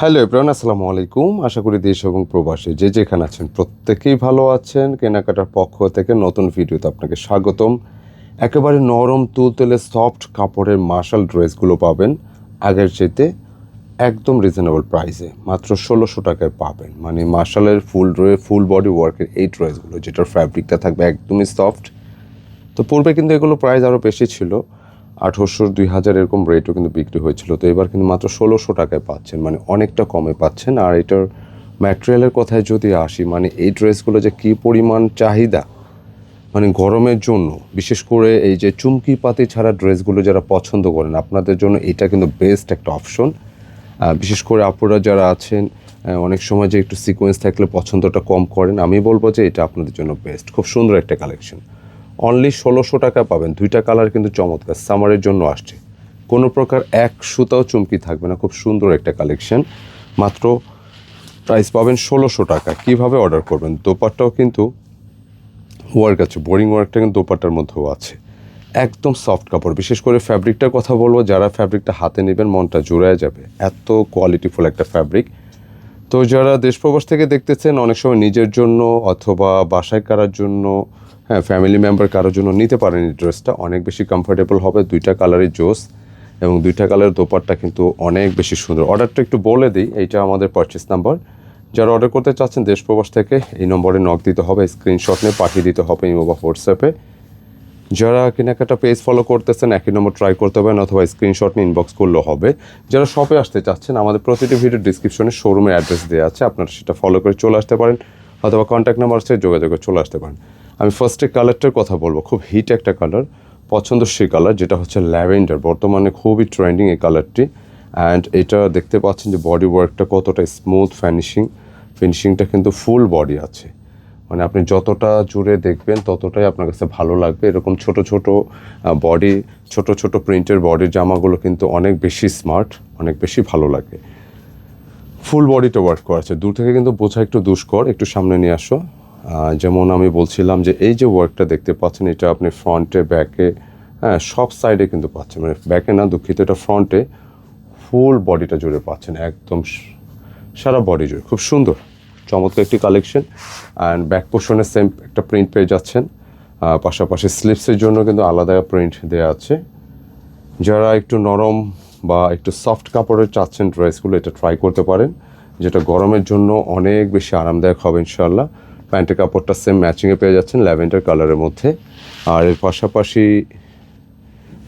Hello এব্রান আসসালামু আলাইকুম আশা করি দেশ এবং প্রবাসে যে যেখানে আছেন প্রত্যেকেই ভালো আছেন। কেনাকাটার পক্ষ থেকে নতুন ভিডিওতে আপনাকে স্বাগতম। একেবারে নরম, তুলতুলে সফট কাপড়ের মার্শাল ড্রেসগুলো পাবেন। আগের চাইতে একদম রিজনেবল প্রাইসে মাত্র ষোলোশো টাকায় পাবেন। মানে মার্শালের ফুল ড্রে ফুল বডি ওয়ার্কের এই ড্রেসগুলো যেটার ফ্যাব্রিকটা থাকবে একদমই সফট তো পূর্বে কিন্তু এগুলো প্রাইস আরও বেশি ছিল। আঠারোশো দুই হাজার এরকম রেটও কিন্তু বিক্রি হয়েছিল। তো এবার কিন্তু মাত্র ষোলোশো টাকায় পাচ্ছেন মানে অনেকটা কমে পাচ্ছেন। আর এটার ম্যাটেরিয়ালের কথায় যদি আসি মানে এই ড্রেসগুলো যে কী পরিমাণ চাহিদা মানে গরমের জন্য, বিশেষ করে এই যে চুমকি পাতি ছাড়া ড্রেসগুলো যারা পছন্দ করেন, আপনাদের জন্য এটা কিন্তু বেস্ট একটা অপশন বিশেষ করে আপুরা যারা আছেন অনেক সময় যে একটু সিকোয়েন্স থাকলে পছন্দটা কম করেন, আমি বলব যে এটা আপনাদের জন্য বেস্ট খুব সুন্দর একটা কালেকশন অনলি ষোলোশো টাকা পাবেন। দুইটা কালার কিন্তু চমৎকার। সামারের জন্য আসছে। কোনো প্রকার এক সুতাও চুমকি থাকবে না। খুব সুন্দর একটা কালেকশন মাত্র প্রাইস পাবেন ষোলোশো টাকা। কীভাবে অর্ডার করবেন? দোপাট্টাও কিন্তু ওয়ার্ক আছে। বোরিং ওয়ার্কটা কিন্তু দোপাট্টার মধ্যেও আছে। একদম সফট কাপড়। বিশেষ করে ফ্যাব্রিকটার কথা বলব, যারা ফ্যাব্রিকটা হাতে নেবেন, মনটা জোড়ায় যাবে। এত কোয়ালিটিফুল একটা ফ্যাব্রিক তো যারা দেশ প্রবাস থেকে দেখতেছেন, অনেক সময় নিজের জন্য অথবা বাসায় কারার জন্য হ্যাঁ ফ্যামিলি মেম্বার কারোর জন্য নিতে পারেন এই ড্রেসটা অনেক বেশি কমফোর্টেবল হবে, দুইটা কালারের জোস এবং দুইটা কালারের দোপারটা কিন্তু অনেক বেশি সুন্দর। অর্ডারটা একটু বলে দিই, এইটা আমাদের পারচেস নাম্বার যারা অর্ডার করতে চাচ্ছেন দেশ প্রবাস থেকে, এই নম্বরে নক দিতে হবে স্ক্রিনশট নিয়ে পাঠিয়ে দিতে হবে ইমো বা হোয়াটসঅ্যাপে। যারা কেনাকাটা পেজ ফলো করতেছেন, একই নম্বর ট্রাই করতে পারেন অথবা স্ক্রিনশট নিয়ে ইনবক্স করলেও হবে। যারা শপে আসতে চাচ্ছেন, আমাদের প্রতিটি ভিডিও ডিসক্রিপশনে শোরুমের অ্যাড্রেস দেওয়া আছে, আপনারা সেটা ফলো করে চলে আসতে পারেন, অথবা কন্ট্যাক্ট নাম্বার আছে, যোগাযোগ করে চলে আসতে পারেন। আমি ফার্স্টে কালারটার কথা বলব। খুব হিট একটা কালার পছন্দসই কালার যেটা হচ্ছে ল্যাভেন্ডার। বর্তমানে খুবই ট্রেন্ডিং এই কালারটি অ্যান্ড এটা দেখতে পাচ্ছেন যে বডি ওয়ার্কটা কতটা স্মুথ ফিনিশিং ফিনিশিংটা কিন্তু ফুল বডি আছে। মানে আপনি যতটা জুড়ে দেখবেন, ততটাই আপনার কাছে ভালো লাগবে। এরকম ছোট ছোট বডি ছোট ছোট প্রিন্টের বডির জামাগুলো কিন্তু অনেক বেশি স্মার্ট অনেক বেশি ভালো লাগে। ফুল বডিটা ওয়ার্ক করা আছে। দূর থেকে কিন্তু বোঝা একটু দুষ্কর। একটু সামনে নিয়ে আসো। যেমন আমি বলছিলাম যে এই যে ওয়ার্কটা দেখতে পাচ্ছেন, এটা আপনি ফ্রন্টে ব্যাকে হ্যাঁ সব সাইডে কিন্তু পাচ্ছেন। মানে ব্যাকে না দুঃখিত, এটা ফ্রন্টে ফুল বডিটা জুড়ে পাচ্ছেন, একদম সারা বডি জুড়ে। খুব সুন্দর, চমৎকার একটি কালেকশন অ্যান্ড ব্যাক পোর্শনে সেম একটা প্রিন্ট পেয়ে যাচ্ছেন। পাশাপাশি স্লিপসের জন্য কিন্তু আলাদা প্রিন্ট দেওয়া আছে। যারা একটু নরম বা একটু সফট কাপড়ের চাচ্ছেন ড্রেসগুলো এটা ট্রাই করতে পারেন, যেটা গরমের জন্য অনেক বেশি আরামদায়ক হবে ইনশাল্লাহ প্যান্টের কাপড়টা সেম ম্যাচিংয়ে পেয়ে যাচ্ছেন ল্যাভেন্ডার কালারের মধ্যে। আর এর পাশাপাশি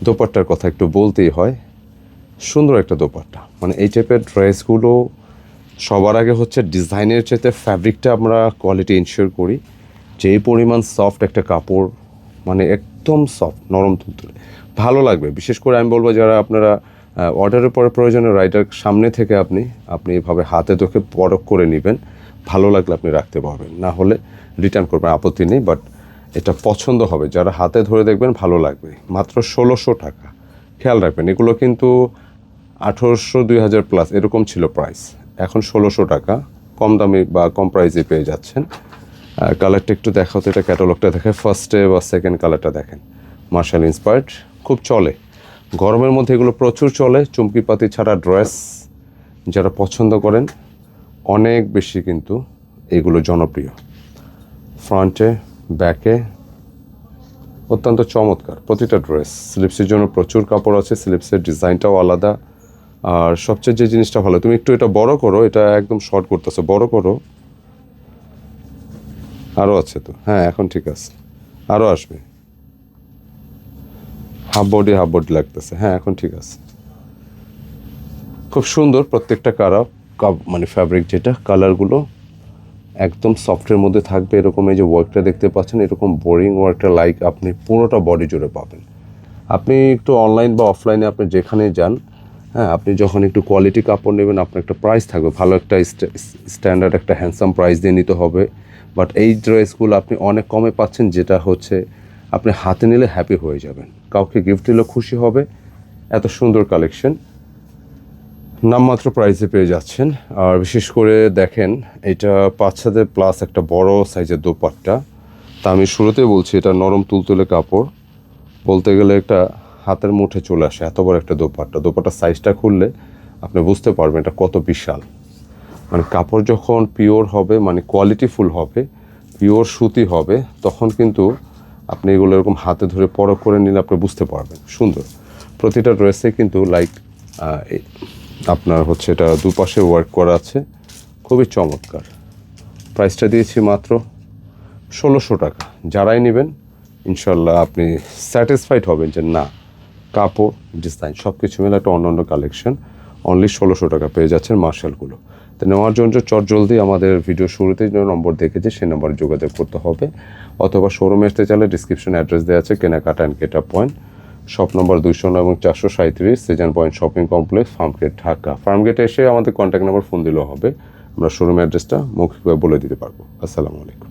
দোপাট্টার কথা একটু বলতেই হয়, সুন্দর একটা দোপাট্টা। মানে এই টাইপের ড্রেসগুলো সবার আগে হচ্ছে ডিজাইনের চাইতে ফ্যাব্রিকটা আমরা কোয়ালিটি ইনশিওর করি। যে পরিমাণ সফট একটা কাপড় মানে একদম সফট নরম তুলতুলে। ভালো লাগবে। বিশেষ করে আমি বলব যারা আপনারা অর্ডারের পরে প্রয়োজনে রাইটার সামনে থেকে আপনি আপনি এভাবে হাতে তোকে পরখ করে নেবেন। ভালো লাগলে আপনি রাখতে পারবেন। না হলে রিটার্ন করবেন আপত্তি নেই বাট এটা পছন্দ হবে। যারা হাতে ধরে দেখবেন ভালো লাগবে। মাত্র ষোলোশো টাকা। খেয়াল রাখবেন, এগুলো কিন্তু আঠেরোশো, দুই হাজার প্লাস এরকম ছিল প্রাইস এখন ষোলোশো টাকা। কম দামে বা কম প্রাইসে পেয়ে যাচ্ছেন। কালারটা একটু দেখাও তো, এটা ক্যাটালগটা দেখে। ফার্স্টে বা সেকেন্ড কালারটা দেখেন। মার্শাল ইন্সপায়ার্ড খুব চলে। গরমের মধ্যে এগুলো প্রচুর চলে। চুমকি পাতি ছাড়া ড্রেস যারা পছন্দ করেন অনেক বেশি কিন্তু এগুলো জনপ্রিয়। ফ্রন্টে ব্যাকে অত্যন্ত চমৎকার। প্রতিটা ড্রেস স্লিপসের জন্য প্রচুর কাপড় আছে স্লিপসের ডিজাইনটাও আলাদা। আর সবচেয়ে যে জিনিসটা ভালো, তুমি একটু এটা বড় করো, এটা একদম শর্ট করতেছো, বড় করো। আরও আছে তো? হ্যাঁ এখন ঠিক আছে। আরও আসবে। হাফ বডি হাফ বডি লাগতেছে। হ্যাঁ এখন ঠিক আছে। খুব সুন্দর প্রত্যেকটা কারা মানে ফ্যাব্রিক যেটা কালারগুলো একদম সফটের মধ্যে থাকবে। এরকম এই যে ওয়ার্কটা দেখতে পাচ্ছেন, এরকম বোরিং ওয়ার্কটা লাইক আপনি পুরোটা বডি জুড়ে পাবেন। আপনি একটু অনলাইন বা অফলাইনে আপনি যেখানে যান হ্যাঁ আপনি যখন একটু কোয়ালিটি কাপড় নেবেন, আপনার একটা প্রাইস থাকবে। ভালো একটা স্ট্যান্ডার্ড একটা হ্যান্ডসাম প্রাইস দিয়ে নিতে হবে। বাট এই ড্রেসগুলো আপনি অনেক কমে পাচ্ছেন, যেটা হচ্ছে আপনি হাতে নিলে হ্যাপি হয়ে যাবেন। কাউকে গিফট দিলেও খুশি হবে। এত সুন্দর কালেকশন নামমাত্র প্রাইসে পেয়ে যাচ্ছেন। আর বিশেষ করে দেখেন, এটা বাচ্চাদের প্লাস একটা বড় সাইজের দোপাট্টা। তা আমি শুরুতেই বলছি, এটা নরম তুলতুলে কাপড়। বলতে গেলে একটা হাতের মুঠে চলে আসে, এত বড় একটা দোপাট্টা। দোপাট্টার সাইজটা খুললে আপনি বুঝতে পারবেন এটা কত বিশাল। মানে কাপড় যখন পিওর হবে মানে কোয়ালিটিফুল হবে পিওর সুতি হবে, তখন কিন্তু আপনি এগুলো এরকম হাতে ধরে পরখ করে নিলে আপনি বুঝতে পারবেন। সুন্দর। প্রতিটা ড্রেসে কিন্তু লাইক আপনার হচ্ছে এটা দুপাশে ওয়ার্ক করা আছে। খুবই চমৎকার। প্রাইসটা দিয়েছি মাত্র ষোলোশো টাকা। যারাই নেবেন, ইনশাল্লাহ আপনি স্যাটিসফাইড হবেন যে না, কাপড় ডিজাইন সব কিছু মিলে একটা অন্য অন্য কালেকশন অনলি ষোলোশো টাকা পেয়ে যাচ্ছেন মার্শালগুলো। তো নেওয়ার জন্য চট জলদি আমাদের ভিডিও শুরুতেই যে নম্বর দেখেছি, সেই নম্বরে যোগাযোগ করতে হবে। অথবা শোরুমে আসতে চাইলে ডিসক্রিপশনে অ্যাড্রেস দেওয়া আছে, কেনাকাটা অ্যান্ড কেটা পয়েন্ট শপ নম্বর দুইশো এবং চারশো সাঁত্রিশ season point shopping complex, Farmgate Dhaka. ফার্মগেটে এসে আমাদের কন্ট্যাক্ট নাম্বার ফোন দিলেও হবে। আমরা শোরুম অ্যাড্রেসটা মৌখিকভাবে বলে দিতে পারব। আসসালামু আলাইকুম।